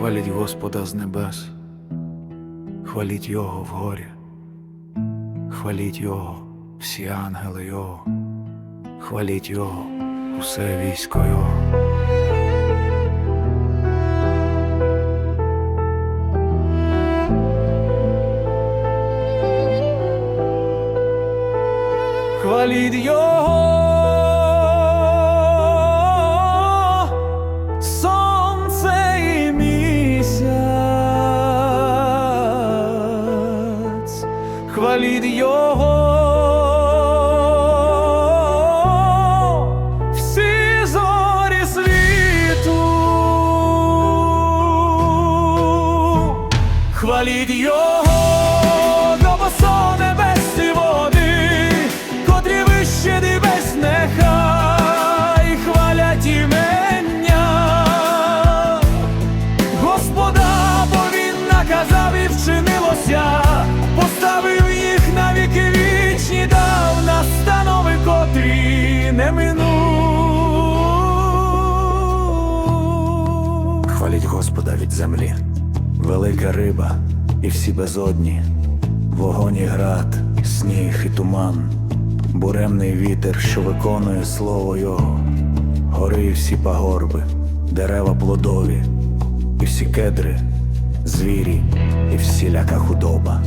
Хваліть Господа з небес, хваліть Його в горі, хваліть Його, всі ангели Його, хваліть Його, усе військо Його. Хваліть Його, хваліть Його, всі зорі світу, хваліть Його, не. Хваліть Господа від землі, велика риба і всі безодні, вогонь і град, сніг і туман, буремний вітер, що виконує слово Його, гори і всі пагорби, дерева плодові, і всі кедри, звірі і всіляка худоба.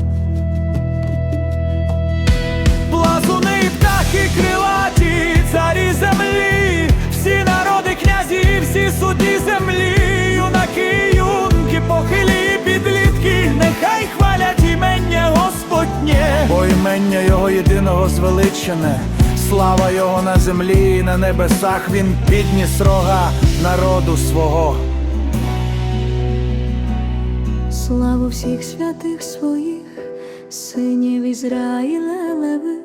Єдиного звеличене, слава його на землі і на небесах, він підніс рога народу свого. Славу всіх святих своїх, синів Ізраїлевих,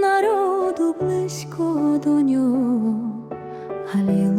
народу близького до нього. Алілуя.